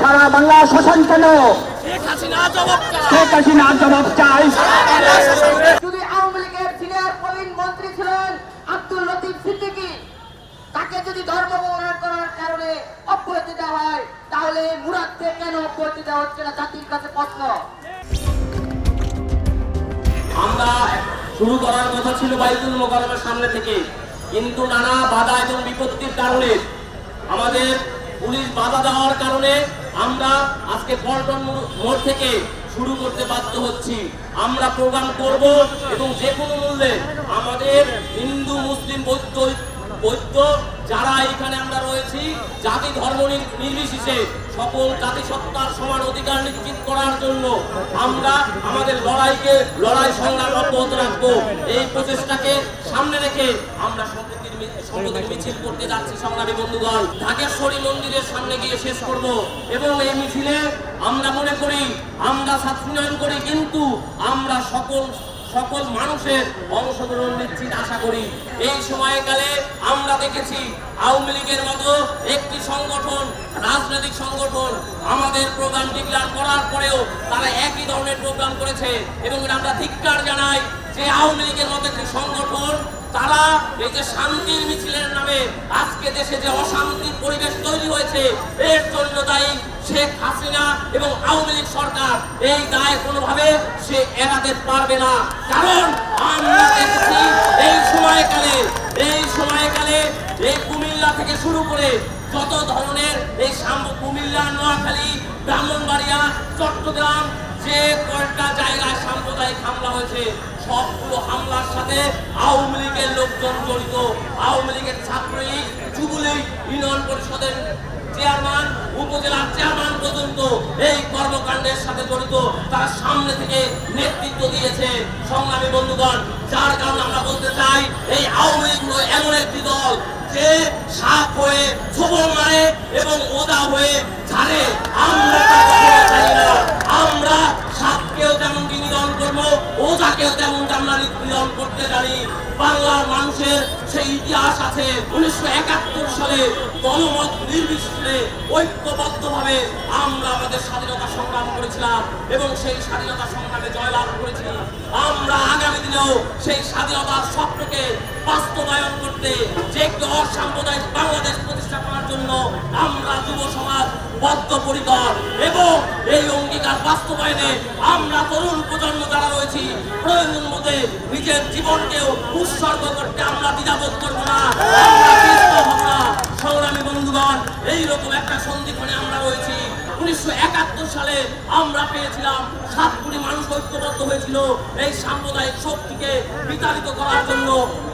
সারা বাংলা শাসন কেন? শেখ হাসিনা জবাব চাই। যদি আওয়ামী লীগের সিনিয়র প্রবীণ মন্ত্রী ছিলেন আব্দুল লতিফ সিদ্দিকী, তাকে যদি ধর্ম করার কারণে অব্যাহতি দেওয়া হয় তাহলে মুরাদকে কেন অব্যাহতি দেওয়া হচ্ছে না জাতির কাছে প্রশ্ন আমরা শুরু করার কথা ছিল বাইতুল মোকারমের সামনে থেকে। কিন্তু নানা বাধা এবং বিপত্তির কারণে আমাদের পুলিশ বাধা দেওয়ার কারণে আমরা আজকে পল্টন মোড়- থেকে শুরু করতে বাধ্য হচ্ছি। আমরা প্রোগ্রাম করব এবং যে কোনো মূল্যে আমাদের হিন্দু, মুসলিম, বৌদ্ধ বৌদ্ধ যারা এখানে আমরা রয়েছি, জাতি ধর্ম নির- নির্বিশেষে সকল জাতিসত্তার সমান অধিকার নিশ্চিত করার জন্য আমরা আমাদের লড়াইকে লড়াই সংগ্রাম অব্যাহত রাখব। এই প্রচেষ্টাকে সামনে রেখে আমরা মিছিল করতে যাচ্ছি, সংগ্রামী বন্ধুগণ। ঢাকেশ্বরী মন্দিরের সামনে গিয়ে শেষ করব এবং এই মিছিলে আমরা মনে করি, আমরা ছাত্রীনয়ন করি, কিন্তু আমরা সকল সকল মানুষের অংশগ্রহণ নিশ্চিত আশা করি। এই সময়কালে আমরা দেখেছি আওয়ামী লীগের মতো একটি সংগঠন, রাজনৈতিক সংগঠন আমাদের প্রোগ্রাম ডিক্লার করার পরেও তারা একই ধরনের প্রোগ্রাম করেছে এবং আমরা ধিক্কার জানাই যে আওয়ামী লীগের মতো একটি সংগঠন, তারা এই যে শান্তির মিছিলের নামে আজকে দেশে যে অশান্তির পরিবেশ তৈরি হয়েছে, এর জন্য দায়ী শেখ হাসিনা এবং আওয়ামী লীগ সরকার এই দায় কোনোভাবে সে এড়াতে পারবে না। কারণ আমরা দেখেছি এই সময়কালে এই সময়কালে এই কুমিল্লা থেকে শুরু করে যত ধরনের এই কুমিল্লা, নোয়াখালী, ব্রাহ্মণবাড়িয়া, চট্টগ্রাম যে কয়েকটা জায়গায় সাম্প্রদায়িক হামলা হয়েছে, সবগুলো হামলার সাথে আওয়ামী লীগের লোকজন জড়িত। আওয়ামী লীগের ছাত্রলীগ, যুবলীগ, ইউনিয়ন পরিষদের চেয়ারম্যান উপজেলার চেয়ারম্যান পর্যন্ত এই কর্মকাণ্ডের সাথে জড়িত তার সামনে থেকে নেতৃত্ব দিয়েছে সংগ্রামী বন্ধুগণ। যার কারণে আমরা বলতে চাই, এই আওয়ামী লীগ এমন একটি দল যে সাপ হয়ে ছোবল মারে এবং ওদা হয়ে ছাড়ে আমরা ইতিহাস আছে। উনিশশো একাত্তর সালে গণমত নির্বিশেষে ঐক্যবদ্ধভাবে আমরা আমাদের স্বাধীনতা সংগ্রাম করেছিলাম এবং সেই স্বাধীনতা সংগ্রামে জয়লাভ করেছি আমরা আগামী দিনেও সেই স্বাধীনতার স্বপ্নকে বাস্তবায়ন করতে যে একটি অসাম্প্রদায়িক বাংলাদেশ প্রতিষ্ঠা করার জন্য আমরা যুব সমাজ বদ্ধপরিকর এবং এই অঙ্গীকার বাস্তবায়নে আমরা তরুণ প্রজন্ম যারা রয়েছি প্রয়োজন মধ্যে নিজের জীবনকেও উৎসর্গ করতে আমরা দ্বিধাবোধ করব না। সংগ্রামী বন্ধুগণ, এইরকম একটা সন্ধিক্ষণে আমরা রয়েছি। উনিশশো একাত্তর সালে আমরা পেয়েছিলাম, সাত কোটি মানুষ ঐক্যবদ্ধ হয়েছিল এই সাম্প্রদায়িক শক্তিকে বিতাড়িত করার জন্য,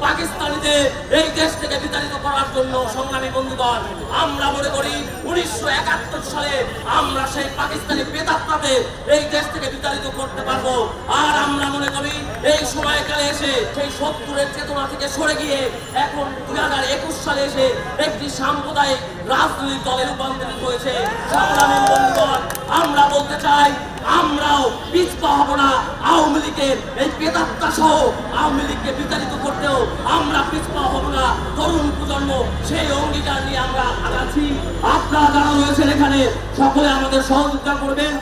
পাকিস্তানিদের এই দেশ থেকে বিতাড়িত করার জন্য, সংগ্রামী বন্ধুগণ, আমরা মনে করি উনিশশো একাত্তর সালে আমরা সেই পাকিস্তানি বেতাত্মাতে এই দেশ থেকে বিতাড়িত করতে পারব। আর আমরা মনে করি এই সময়কালে এসে, সেই সত্তরের চেতনা থেকে সরে গিয়ে, এখন দুই হাজার একুশ সালে এসে একটি সাম্প্রদায়িক রাজনৈতিক দলে রূপান্তরিত হয়েছে। সংগ্রামী আমরা বলতে চাই, আমরাও পিছপা হব না। আওয়ামী লীগের এই বেদাত্তা সহ আওয়ামী লীগকে বিতাড়িত করতেও আমরা পিছপা হব না। তরুণ প্রজন্ম, সেই অঙ্গীকার নিয়ে আমরা আগাচ্ছি আপনারা যারা রয়েছেন এখানে, সকলে আমাদের সহযোগিতা করবেন।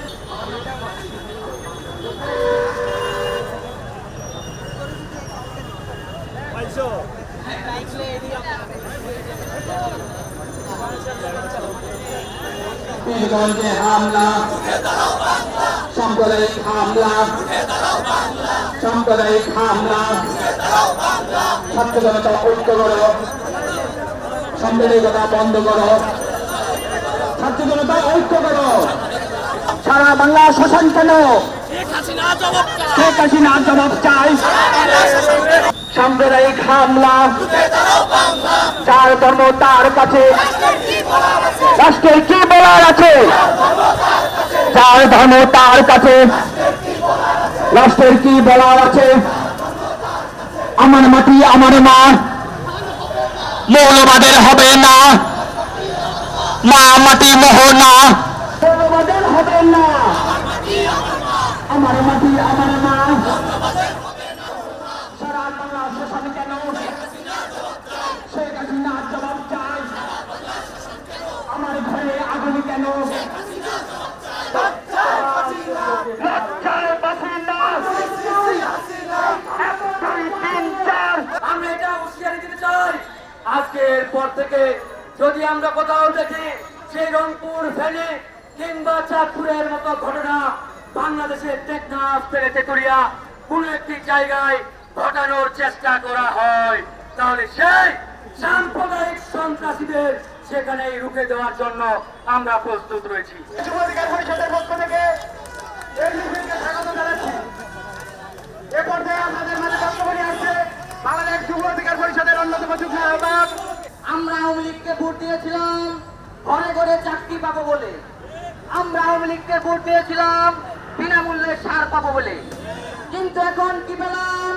পীরগঞ্জে হামলা। সাম্প্রদায়িক হামলা। সাম্প্রদায়িক হামলা। ছাত্র জনতা ঐক্য করো। সাম্প্রদায়িকতা বন্ধ করো। ছাত্র জনতা ঐক্য করো। সারা বাংলা শাসন কেন? শেখ হাসিনা জবাব চাই। সাম্প্রদায়িক হামলা। চার ধর্ম তার কাছে। রাষ্ট্রের কি বলার আছে? চার ধর্ম তার কাছে। রাষ্ট্রের কি বলার আছে? আমার মাটি, আমার মা। মৌলবাদের হবে না। মা মাটি মোহনা মৌলবাদের হবে না। আমার মাটি আমার মা সারা বাংলা শোষণ কেন শেখ হাসিনা জবাব চাই আমার ঘরে আগুন কেন লজ্জায় বাঁচি না। এক, দুই, তিন, চার। আমরা এটা হুঁশিয়ারি দিতে চাই আজকের পর থেকে যদি আমরা কোথাও দেখি সেই রংপুর ফেনী কিংবা চাঁদপুরের মতো ঘটনা বাংলাদেশের টেকনাফ থেকে তেতুরিয়া কোন একটি জায়গায় ঘটানোর চেষ্টা করা হয়, তাহলে সেই সাম্প্রদায়িক সন্ত্রাসীদের সেখানেই রুখে দেওয়ার জন্য আমরা প্রস্তুত রয়েছি যুব অধিকার পরিষদের পক্ষ থেকে এই মিছিলকে স্বাগত জানাচ্ছি এ পর্যায়ে আমাদের মাঝে বক্তব্য নিয়ে আসছে বাংলাদেশ যুব অধিকার আমরা আওয়ামী লীগকে ভোট দিয়েছিলাম, ঘরে ঘরে চাকরি পাবো বলে। আমরা আওয়ামী লীগকে ভোট দিয়েছিলাম, বিনামূল্যে সার পাবো বলে। কিন্তু এখন কি পেলাম?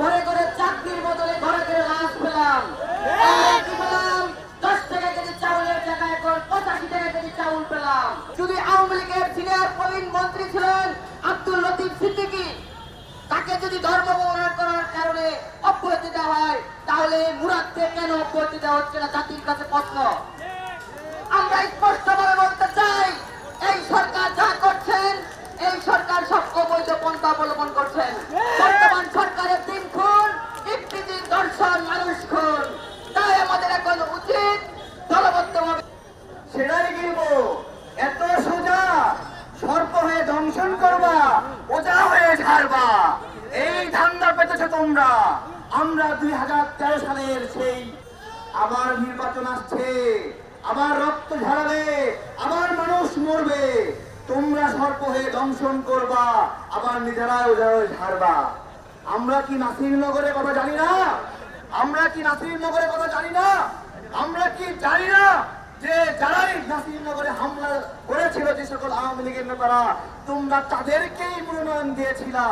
ঘরে ঘরে চাকরির বদলে ঘরে ঘরে লাশ পেলাম। কি পেলাম? দশ টাকা কেজি চাউলের জায়গায় এখন পঁচাশি টাকা কেজি চাউল পেলাম। যদি আওয়ামী লীগের সিনিয়র প্রবীণ মন্ত্রী ছিলেন, আব্দুল লতিফ সিদ্দিকী তাকে যদি ধর্ম ব্যবহার করার কারণে অব্যাহতি দেওয়া হয়, তাহলে মুরাদকে কেন অব্যাহতি দেওয়া হচ্ছে না জাতির কাছে প্রশ্ন? আমরা স্পষ্টভাবে বলতে চাই, এই সরকার যা করছেন, এই সরকার সব অবৈধ পন্থা অবলম্বন করছেন। দুই হাজার তেরো সালের সেই আবার নির্বাচন আসছে। আবার রক্ত ঝরাবে, আবার মানুষ মরবে। তোমরা সর্প হয়ে দংশন করবা, আবার নিজেরা হয়ে ছাড়বা আমরা কি নাসির নাসিরনগরের কথা জানি না? আমরা কি নাসির নাসিরনগরের কথা জানি না? আমরা কি জানি না যে যারাই নাসিরনগরে হামলা করেছিল যে সকল আওয়ামী লীগের নেতারা, তোমরা তাদেরকেই মনোনয়ন দিয়েছিলা।